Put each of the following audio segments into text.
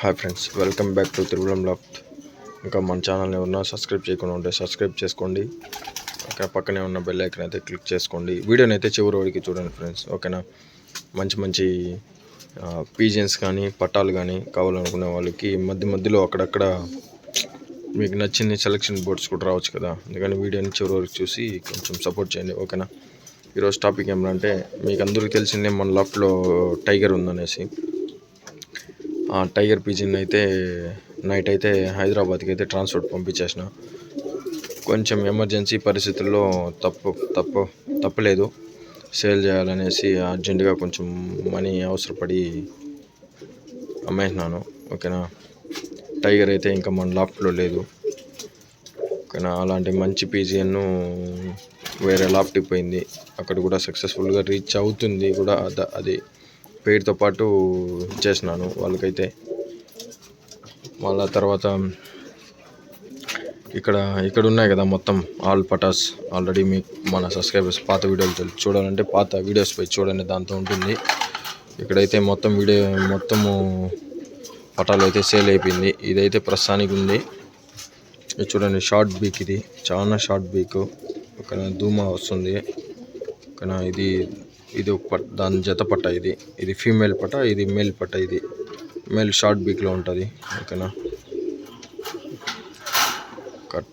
Hi friends welcome back to Thiruvalam loft ఇంకా మన ఛానల్ని ఎవరన్నా సబ్స్క్రైబ్ చేయకుండా ఉంటే సబ్స్క్రైబ్ చేసుకోండి. ఇంకా పక్కనే ఉన్న బెల్ ఐకన్ అయితే క్లిక్ చేసుకోండి. వీడియోని అయితే చివరి వరకు చూడండి ఫ్రెండ్స్ ఓకేనా మంచి మంచి పీజన్స్ కానీ పట్టాలు కానీ కావాలనుకునే వాళ్ళకి మధ్య మధ్యలో అక్కడక్కడ మీకు నచ్చింది సెలక్షన్ బోర్డ్స్ కూడా రావచ్చు కదా? అందుకని వీడియోని చివరి వరకు చూసి కొంచెం సపోర్ట్ చేయండి ఓకేనా ఈరోజు టాపిక్ ఏమంటే మీకు అందరికీ తెలిసిందే మన లఫ్ట్లో టైగర్ ఉందనేసి. టైగర్ పిజిన్ అయితే నైట్ అయితే హైదరాబాద్కి అయితే ట్రాన్స్పోర్ట్ పంపించేసిన. కొంచెం ఎమర్జెన్సీ పరిస్థితుల్లో తప్పు తప్పు తప్పలేదు. సేల్ చేయాలనేసి అర్జెంటుగా కొంచెం మనీ అవసరపడి అమ్మేసినాను. ఓకేనా? టైగర్ అయితే ఇంకా మన లాఫ్ట్లో లేదు. ఓకేనా? అలాంటి మంచి పీజియన్ను వేరే లాఫ్ట్కి పోయింది. అక్కడ కూడా సక్సెస్ఫుల్గా రీచ్ అవుతుంది కూడా అది. పేరుతో పాటు ఇచ్చేసినాను వాళ్ళకైతే మళ్ళా తర్వాత ఇక్కడ ఇక్కడ ఉన్నాయి కదా మొత్తం ఆల్ పటాస్. ఆల్రెడీ మీకు మన సబ్స్క్రైబర్స్ పాత వీడియోలు చూడాలంటే పాత వీడియోస్ పోయి చూడండి దాంతో ఉంటుంది. ఇక్కడైతే మొత్తం వీడియో మొత్తము పటాలు అయితే సేల్ అయిపోయింది. ఇదైతే ప్రస్తుతానికి ఉంది. ఇది చూడండి షార్ట్ బీక్ ఇది. చాలా షార్ట్ బీక్. ఒక ధూమ వస్తుంది. ఓకేనా ఇది ఇది ఒక పట్ దాని జత పట్ట ఇది. ఇది ఫీమేల్ పట్ట ఇది మేల్ పట్ట ఇది. మేల్ షార్ట్ బీక్లో ఉంటుంది ఓకేనా? కట్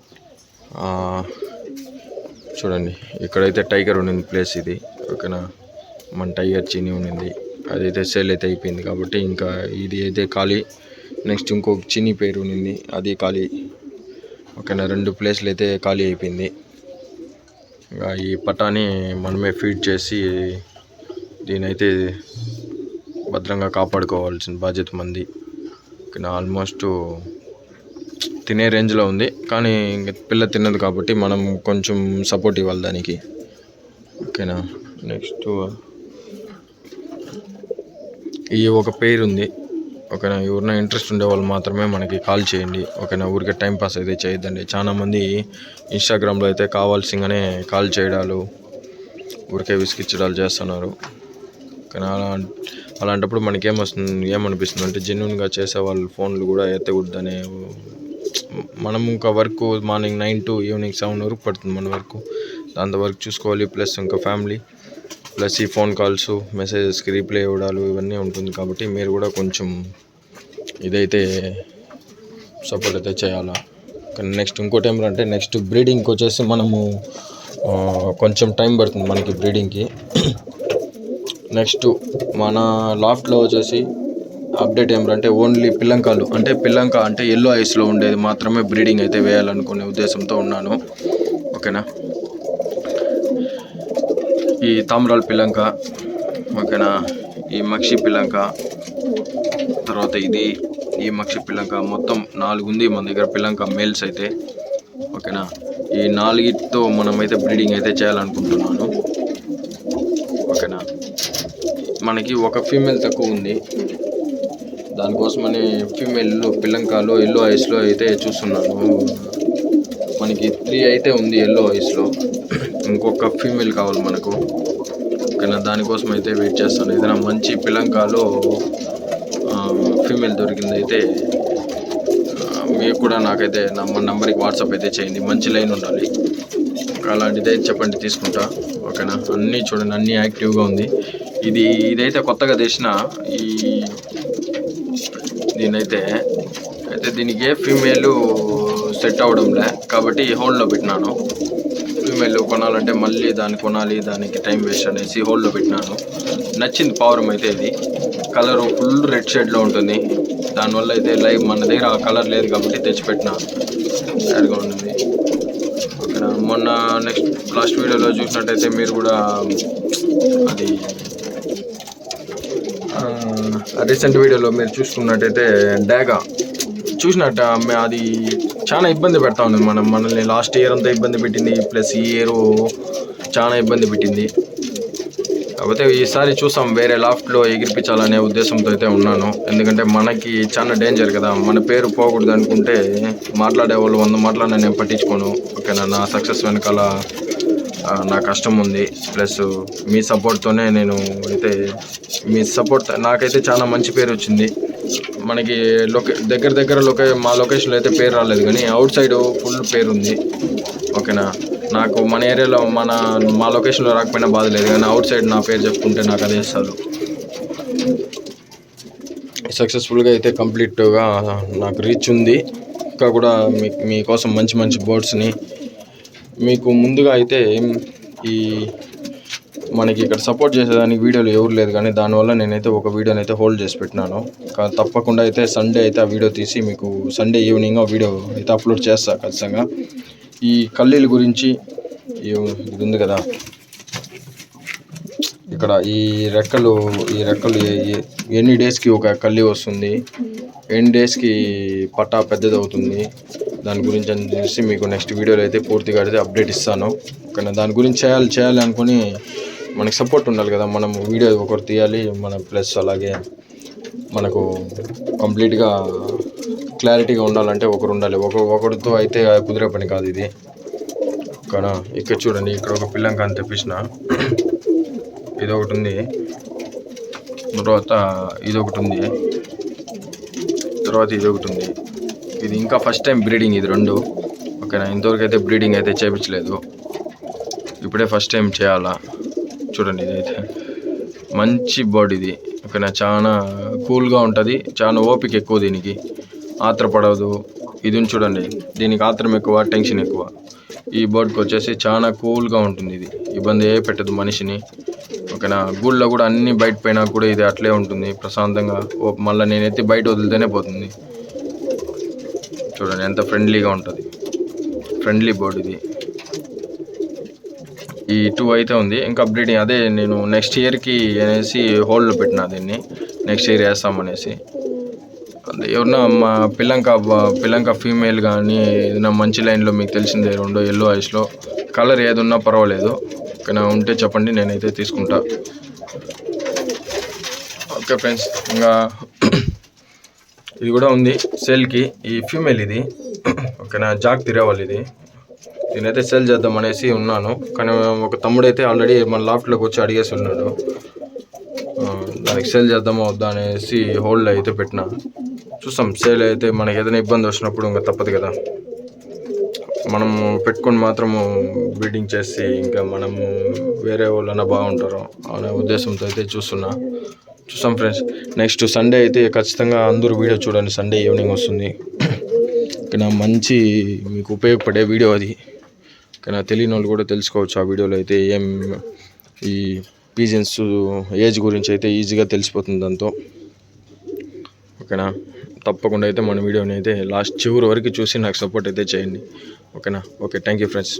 చూడండి ఇక్కడైతే టైగర్ ఉండింది ప్లేస్ ఇది ఓకేనా? మన టైగర్ చీని ఉండింది అదైతే సేల్ అయితే అయిపోయింది కాబట్టి ఇంకా ఇది అయితే ఖాళీ. నెక్స్ట్ ఇంకొక చిన్ని పేరు ఉండింది అది ఖాళీ. ఓకేనా? రెండు ప్లేస్లు అయితే ఖాళీ అయిపోయింది. ఈ పటాని మనమే ఫీడ్ చేసి దీనైతే భద్రంగా కాపాడుకోవాల్సిన బాధ్యత మంది. ఆల్మోస్ట్ తినే రేంజ్లో ఉంది. కానీ పిల్ల తిన్నది కాబట్టి మనం కొంచెం సపోర్ట్ ఇవ్వాలి దానికి. ఓకేనా? నెక్స్ట్ ఈ ఒక పేరు ఉంది ఓకేనా ఎవరైనా ఇంట్రెస్ట్ ఉండే వాళ్ళు మాత్రమే మనకి కాల్ చేయండి. ఓకేనా ఊరికే టైంపాస్ అయితే చేయొద్దండి. చాలామంది ఇన్స్టాగ్రామ్లో అయితే కావాల్సిందనే కాల్ చేయడాలు ఊరికే విసిగిచ్చడాలు చేస్తున్నారు. కానీ అలా అలాంటప్పుడు మనకి ఏమొస్తుంది ఏమనిపిస్తుంది అంటే జెన్యున్గా చేసే వాళ్ళు ఫోన్లు కూడా ఎత్తకూడదనే మనం ఇంకా work morning nine to evening seven వరకు పడుతుంది మన వర్క్. దాంతో వర్క్ చూసుకోవాలి ప్లస్ ఇంకా ఫ్యామిలీ. ప్లస్ ఈ ఫోన్ కాల్స్ మెసేజెస్కి రీప్లై ఇవ్వడాలు ఇవన్నీ ఉంటుంది కాబట్టి మీరు కూడా కొంచెం ఇదైతే సపోర్ట్ అయితే చేయాలా. కానీ నెక్స్ట్ ఇంకోటి ఏమంటే నెక్స్ట్ బ్రీడింగ్కి వచ్చేసి మనము కొంచెం టైం పడుతుంది మనకి బ్రీడింగ్కి నెక్స్ట్ మన లాఫ్ట్లో వచ్చేసి అప్డేట్ ఏమిటంటే ఓన్లీ పిల్లంకాలు అంటే పిల్లంక అంటే ఎల్లో ఐస్లో ఉండేది మాత్రమే బ్రీడింగ్ అయితే వేయాలనుకునే ఉద్దేశంతో ఉన్నాను. ఓకేనా ఈ తామ్రాల పిల్లంక ఓకేనా? ఈ మక్షి పిల్లంక తర్వాత ఇది ఈ మక్షి పిల్లంక మొత్తం నాలుగు ఉంది మన దగ్గర పిల్లంక మేల్స్ అయితే ఓకేనా? ఈ నాలుగిటితో మనమైతే బ్రీడింగ్ అయితే చేయాలనుకుంటున్నాను ఓకేనా? మనకి ఒక ఫీమేల్ తక్కువ ఉంది దానికోసమని ఫీమేల్ పిల్లంకాలో ఎల్లో ఐస్లో అయితే చూస్తున్నాను. మనకి త్రీ అయితే ఉంది ఎల్లో ఐస్లో. ఇంకొక ఫీమేల్ కావాలి మనకు. ఓకేనా? దానికోసం అయితే వెయిట్ చేస్తాను. ఏదైనా మంచి పిలంకాలో ఫీమేల్ దొరికింది అయితే మీకు కూడా నాకైతే నా మన నంబర్కి వాట్సాప్ అయితే చేయండి. మంచి లైన్ ఉండాలి. అలాంటిదే చెప్పండి తీసుకుంటా. ఓకేనా? అన్నీ చూడండి అన్నీ యాక్టివ్గా ఉంది. ఇది ఇదైతే కొత్తగా తెచ్చిన ఈ దీనైతే అయితే దీనికి ఏ ఫీమేల్ సెట్ అవడంలే కాబట్టి హోల్డ్లో పెట్టినాను. ఫీమేల్ కొనాలంటే మళ్ళీ దాన్ని కొనాలి దానికి టైం వేస్ట్ అనేసి హోల్డ్లో పెట్టినాను. నచ్చింది పవరం అయితే ఇది. కలర్ ఫుల్ రెడ్ షేడ్లో ఉంటుంది. దానివల్ల అయితే లైవ్ మన దగ్గర ఆ కలర్ లేదు కాబట్టి తెచ్చిపెట్టిన. యాడ్గా ఉంటుంది మొన్న నెక్స్ట్ లాస్ట్ వీడియోలో చూసినట్టయితే మీరు కూడా అది రీసెంట్ వీడియోలో మీరు చూసుకున్నట్టయితే డాగా. చూసినట్ట అది చాలా ఇబ్బంది పెడతా ఉంది మనం. మనల్ని లాస్ట్ ఇయర్ అంతా ఇబ్బంది పెట్టింది. ప్లస్ ఈ ఇయర్ చాలా ఇబ్బంది పెట్టింది. కాకపోతే ఈసారి చూసాం వేరే లాఫ్ట్లో ఎగిరిపించాలనే ఉద్దేశంతో అయితే ఉన్నాను. ఎందుకంటే మనకి చాలా డేంజర్ కదా. మన పేరు పోకూడదు అనుకుంటే మాట్లాడే వాళ్ళు వంద మాట్లాడినా నేను పట్టించుకోను. ఓకేనా? నా సక్సెస్ వెనకాల నా కష్టం ఉంది. ప్లస్ మీ సపోర్ట్తోనే నేను అయితే మీ సపోర్ట్ నాకైతే చాలా మంచి పేరు వచ్చింది. మనకి లొకే దగ్గర దగ్గర లొకే మా లొకేషన్లో అయితే పేరు రాలేదు కానీ అవుట్ సైడ్ ఫుల్ పేరు ఉంది ఓకేనా? నాకు మన ఏరియాలో మన మా లొకేషన్లో రాకపోయినా బాధ లేదు కానీ అవుట్ సైడ్ నా పేరు చెప్పుకుంటే నాకు అదే ఇస్తారు సక్సెస్ఫుల్గా అయితే కంప్లీట్గా నాకు రీచ్ ఉంది. ఇంకా కూడా మీ మీకోసం మంచి మంచి బోర్డ్స్ని మీకు ముందుగా అయితే ఈ మనకి ఇక్కడ సపోర్ట్ చేసేదానికి వీడియోలు ఎవరు లేదు కానీ దానివల్ల నేనైతే ఒక వీడియోని అయితే హోల్డ్ చేసి పెట్టినాను. తప్పకుండా అయితే సండే అయితే ఆ వీడియో తీసి మీకు సండే ఈవినింగ్ ఆ వీడియో అయితే అప్లోడ్ చేస్తా ఖచ్చితంగా. ఈ కల్లీల గురించి ఇది ఉంది కదా? ఇక్కడ ఈ రెక్కలు ఈ రెక్కలు ఎన్ని డేస్కి ఒక కల్లి వస్తుంది? ఎన్ని డేస్కి పట్టా పెద్దది అవుతుంది దాని గురించి అని తెలిసి మీకు నెక్స్ట్ వీడియోలో అయితే పూర్తిగా అయితే అప్డేట్ ఇస్తాను. కానీ దాని గురించి చేయాలి చేయాలి అనుకుని మనకి సపోర్ట్ ఉండాలి కదా. మనం వీడియో ఒకరు తీయాలి మన ప్లస్ అలాగే మనకు కంప్లీట్గా క్లారిటీగా ఉండాలంటే ఒకరు ఉండాలి. ఒక ఒకరితో అయితే కుదిరే పని కాదు ఇది. కానీ ఇక్కడ చూడండి ఇక్కడ ఒక పిల్లంకాన్ని తెప్పించిన. ఇది ఒకటి ఉంది. తర్వాత ఇది ఒకటి ఉంది. తర్వాత ఇది ఒకటి ఉంది. ఇది ఇంకా ఫస్ట్ టైం బ్రీడింగ్ ఇది రెండు. ఓకేనా? ఇంతవరకు అయితే బ్రీడింగ్ అయితే చేయించలేదు ఇప్పుడే ఫస్ట్ టైం చేయాలా? చూడండి ఇదైతే. మంచి బర్డ్ ఇది ఓకేనా? చాలా కూల్గా ఉంటుంది. చాలా ఓపిక ఎక్కువ దీనికి. ఆత్రపడదు ఇది చూడండి. దీనికి ఆత్రం ఎక్కువ టెన్షన్ ఎక్కువ. ఈ బర్డ్కి వచ్చేసి చాలా కూల్గా ఉంటుంది ఇది. ఇబ్బంది ఏ పెట్టదు మనిషిని. ఓకేనా? గూళ్ళో కూడా అన్ని బయట పోయినా కూడా ఇది అట్లే ఉంటుంది. ప్రశాంతంగా ఓ మళ్ళీ నేనైతే బయట వదిలితేనే పోతుంది. చూడండి ఎంత ఫ్రెండ్లీగా ఉంటుంది. ఫ్రెండ్లీ బర్డ్ ఇది ఈ టూ అయితే ఉంది. ఇంకా బ్రీడింగ్ అదే నేను నెక్స్ట్ ఇయర్కి అనేసి హోల్డ్లో పెట్టిన దీన్ని. నెక్స్ట్ ఇయర్ వేస్తామనేసి అదే ఎవరన్నా మా పిల్లంక పిల్లంక ఫీమేల్ కానీ ఏదైనా మంచి లైన్లో మీకు తెలిసిందే రెండో ఎల్లో ఐస్లో కలర్ ఏది ఉన్నా పర్వాలేదు. ఓకేనా? ఉంటే చెప్పండి నేనైతే తీసుకుంటా. ఓకే ఫ్రెండ్స్ ఇంకా ఇది కూడా ఉంది. సేల్కి ఈ ఫీమేల్ ఇది. ఓకేనా? జాక్ తిరేవాళ్ళు ఇది నేనైతే సెల్ చేద్దాం అనేసి ఉన్నాను. కానీ ఒక తమ్ముడు అయితే ఆల్రెడీ మన లాఫ్ట్లోకి వచ్చి అడిగేసి ఉన్నాడు. దానికి సేల్ చేద్దామో వద్దా అనేసి హోల్డ్ అయితే పెట్టిన. చూస్తాం సేల్ అయితే మనకి ఏదైనా ఇబ్బంది వచ్చినప్పుడు ఇంకా తప్పదు కదా. మనము పెట్టుకొని మాత్రము బ్రీడింగ్ చేసి ఇంకా మనము వేరే వాళ్ళన్నా బాగుంటారు అనే ఉద్దేశంతో అయితే చూస్తున్నా. చూస్తాం ఫ్రెండ్స్ నెక్స్ట్ సండే అయితే ఖచ్చితంగా అందరూ వీడియో చూడండి. సండే ఈవినింగ్ వస్తుంది. ఇక్కడ మంచి మీకు ఉపయోగపడే వీడియో అది. కానీ తెలియని వాళ్ళు కూడా తెలుసుకోవచ్చు ఆ వీడియోలో అయితే ఏం ఈ పీజన్స్ ఏజ్ గురించి అయితే ఈజీగా తెలిసిపోతుంది దాంతో. ఓకేనా? తప్పకుండా అయితే మన వీడియోని అయితే లాస్ట్ చివరి వరకు చూసి నాకు సపోర్ట్ అయితే చేయండి. ఓకేనా? Okay thank you friends